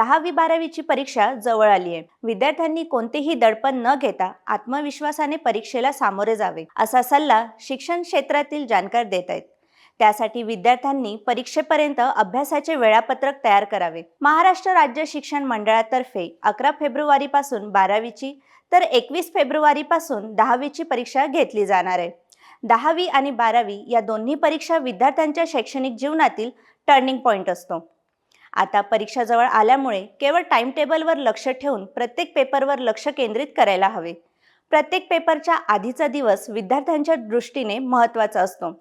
दहावी बारावीची परीक्षा जवळ आली आहे विद्यार्थ्यांनी कोणतेही दडपण न घेता आत्मविश्वासाने परीक्षेला सामोरे जावे असा सल्ला शिक्षण क्षेत्रातील जाणकार देत आहेत. त्यासाठी विद्यार्थ्यांनी परीक्षेपर्यंत अभ्यासाचे वेळापत्रक तयार करावे. महाराष्ट्र राज्य शिक्षण मंडळातर्फे अकरा फेब्रुवारीपासून बारावीची तर एकवीस फेब्रुवारीपासून दहावीची परीक्षा घेतली जाणार आहे. दहावी आणि बारावी या दोन्ही परीक्षा विद्यार्थ्यांच्या शैक्षणिक जीवनातील टर्निंग पॉईंट असतो. आता परीक्षा जवळ आल्यामुळे केवळ टाईमटेबलवर लक्ष ठेवून प्रत्येक पेपरवर लक्ष केंद्रित करायला हवे. प्रत्येक पेपरच्या आधीचा दिवस विद्यार्थ्यांच्या दृष्टीने महत्त्वाचा असतो.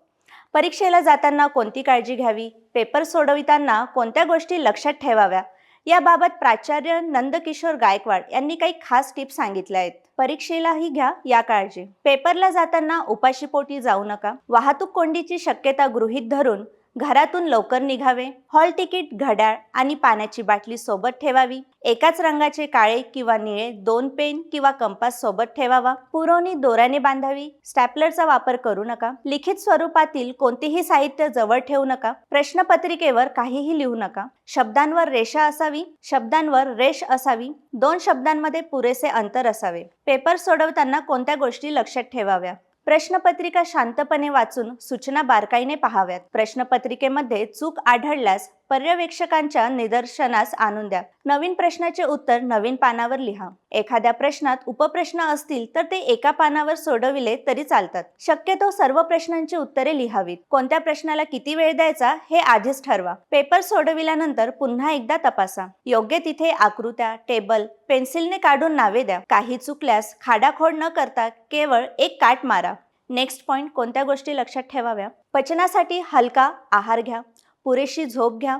परीक्षेला जाताना कोणती काळजी घ्यावी? पेपर सोडविताना कोणत्या गोष्टी लक्षात ठेवाव्या? याबाबत प्राचार्य नंदकिशोर गायकवाड यांनी काही खास टिप्स सांगितल्या आहेत. परीक्षेलाही घ्या या काळजी. पेपरला जाताना उपाशीपोटी जाऊ नका. वाहतूक कोंडीची शक्यता गृहीत धरून घरातून लवकर निघावे. हॉल तिकीट घड्याळ आणि पाण्याची बाटली सोबत ठेवावी. एकाच रंगाचे काळे किंवा निळे दोन पेन किंवा कंपास सोबत ठेवावा. पुरवणी दोऱ्याने बांधावी. स्टॅपलरचा वापर करू नका. लिखित स्वरूपातील कोणतेही साहित्य जवळ ठेवू नका. प्रश्नपत्रिकेवर काहीही लिहू नका. शब्दांवर रेषा असावी. शब्दांवर रेष असावी. दोन शब्दांमध्ये पुरेसे अंतर असावे. पेपर सोडवताना कोणत्या गोष्टी लक्षात ठेवाव्या? प्रश्नपत्रिका शांतपणे वाचून सूचना बारकाईने पाहाव्यात. प्रश्नपत्रिकेमध्ये चूक आढळल्यास पर्यवेक्षकांच्या निदर्शनास आणून द्या. नवीन प्रश्नाचे उत्तर नवीन पानावर लिहा. एखाद्या प्रश्नात उपप्रश्न असतील तर ते एका पानावर सोडविले तरी चालतात. शक्यतो सर्व प्रश्नांची उत्तरे लिहावीत. कोणत्या प्रश्नाला किती वेळ द्यायचा हे आधीच ठरवा. पेपर सोडविल्यानंतर पुन्हा एकदा तपासा. योग्य तिथे आकृत्या टेबल पेन्सिलने काढून नावे द्या. काही चुकल्यास खाडाखोड न करता केवळ एक काट मारा. नेक्स्ट पॉईंट कोणत्या गोष्टी लक्षात ठेवाव्या? पचनासाठी हलका आहार घ्या पुरेशी झोप घ्या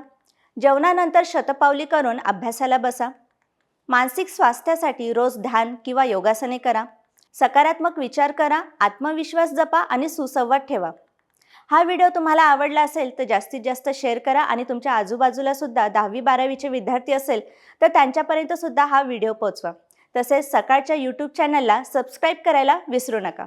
जेवणानंतर शतपावली करून अभ्यासाला बसा. मानसिक स्वास्थ्यासाठी रोज ध्यान किंवा योगासने करा. सकारात्मक विचार करा आत्मविश्वास जपा आणि सुसंवाद ठेवा. हा व्हिडिओ तुम्हाला आवडला असेल तर जास्तीत जास्त शेअर करा आणि तुमच्या आजूबाजूला सुद्धा दहावी बारावीचे विद्यार्थी असेल तर त्यांच्यापर्यंत सुद्धा हा व्हिडिओ पोहोचवा. तसेच सकाळच्या यूट्यूब चॅनलला सबस्क्राईब करायला विसरू नका.